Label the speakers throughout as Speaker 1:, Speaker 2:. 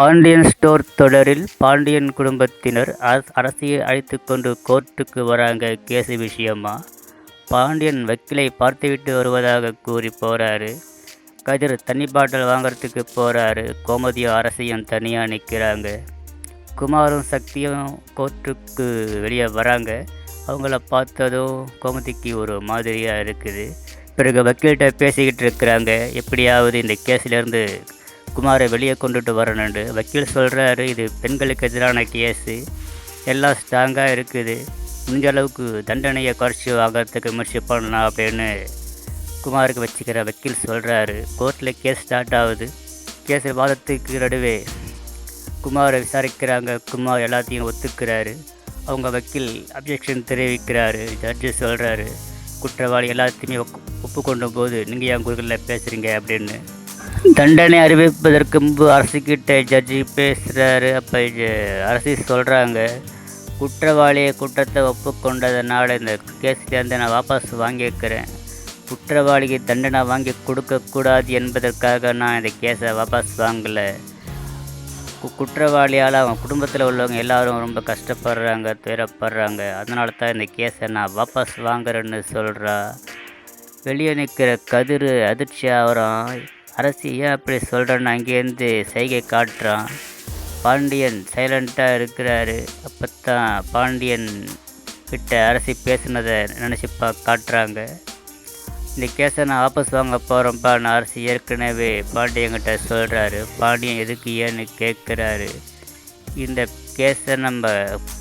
Speaker 1: Pandian store தொடரில் பாண்டியன் குடும்பத்தினர் அரசியை அழைத்து கொண்டு கோர்ட்டுக்கு வராங்க கேஸ் விஷயமா பாண்டியன் வக்கீலை பார்த்துவிட்டு வருவதாக கூறி போகிறாரு கதிர் தண்ணி பாட்டில் வாங்குறதுக்கு போகிறாரு கோமதியும் அரசியும் தனியாக நிற்கிறாங்க குமாரும் சக்தியும் கோர்ட்டுக்கு வெளியே வராங்க. அவங்கள பார்த்ததும் கோமதிக்கு ஒரு மாதிரியாக இருக்குது. பிறகு வக்கீல்கிட்ட பேசிக்கிட்டு இருக்கிறாங்க. எப்படியாவது இந்த கேஸிலேருந்து குமாரை வெளியே கொண்டுட்டு வரணுண்டு. வக்கீல் சொல்கிறாரு இது பெண்களுக்கு எதிரான கேஸு. எல்லாம் ஸ்ட்ராங்காக இருக்குது. முடிஞ்ச அளவுக்கு தண்டனையை குறைச்சி வாங்கிறதுக்கு முயற்சி பண்ணலாம் அப்படின்னு குமாருக்கு வச்சுக்கிற வக்கீல் சொல்கிறாரு கோர்ட்டில் கேஸ் ஸ்டார்ட் ஆகுது. கேஸ் வாதத்துக்கு நடுவே குமாரை விசாரிக்கிறாங்க. குமார் எல்லாத்தையும் ஒத்துக்கிறாரு. அவங்க வக்கீல் அப்ஜெக்ஷன் தெரிவிக்கிறாரு. ஜட்ஜு சொல்கிறாரு குற்றவாளி எல்லாத்தையுமே ஒப்பு ஒப்புக்கொண்ட போது நீங்கள் ஏன் குறுகளில் பேசுகிறீங்க அப்படின்னு தண்டனை அறிவிப்பதற்கு முன்பு அரசுக்கிட்ட ஜட்ஜி பேசுகிறாரு அப்போ அரசு சொல்கிறாங்க குற்றவாளியை குற்றத்தை ஒப்புக்கொண்டதுனால இந்த கேஸ்லேருந்து நான் வாபஸ் வாங்கியிருக்கிறேன் குற்றவாளிக்கு தண்டனை வாங்கி கொடுக்கக்கூடாது என்பதற்காக நான் இந்த கேஸை வாபஸ் வாங்கலை. கு குற்றவாளியால் அவங்க குடும்பத்தில் உள்ளவங்க எல்லாரும் ரொம்ப கஷ்டப்படுறாங்க துயரப்படுறாங்க. அதனால தான் இந்த கேஸை நான் வாபஸ் வாங்குறேன்னு சொல்கிறா வெளியே நிற்கிற கதிர் அதிர்ச்சி ஆகிறான். அரசு ஏன் அப்படி சொல்கிறேன்னு அங்கேருந்து செய்கை காட்டுறான். பாண்டியன் சைலண்ட்டாக இருக்கிறாரு. அப்போ தான் பாண்டியன் கிட்ட அரசி பேசுனதை நினச்சி பா காட்டுறாங்க. இந்த கேஸை நான் வாபஸ் வாங்க போகிறோம்ப்பா நான் அரசு ஏற்கனவே பாண்டியங்கிட்ட சொல்கிறாரு பாண்டியன் எதுக்கு ஏன்னு கேட்குறாரு இந்த கேஸை நம்ம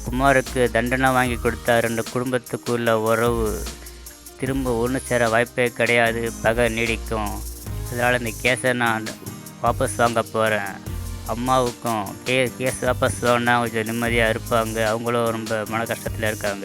Speaker 1: குமாருக்கு தண்டனை வாங்கி கொடுத்தா ரெண்டு குடும்பத்துக்குள்ள உறவு திரும்ப ஒன்று சேர வாய்ப்பே கிடையாது. பகை நீடிக்கும். அதனால் இந்த கேஸை நான் வாபஸ் வாங்க போகிறேன் அம்மாவுக்கும் கே கேஸ் வாபஸ் வாங்கினா கொஞ்சம் நிம்மதியாக இருப்பாங்க. அவங்களும் ரொம்ப மன கஷ்டத்தில் இருக்காங்க.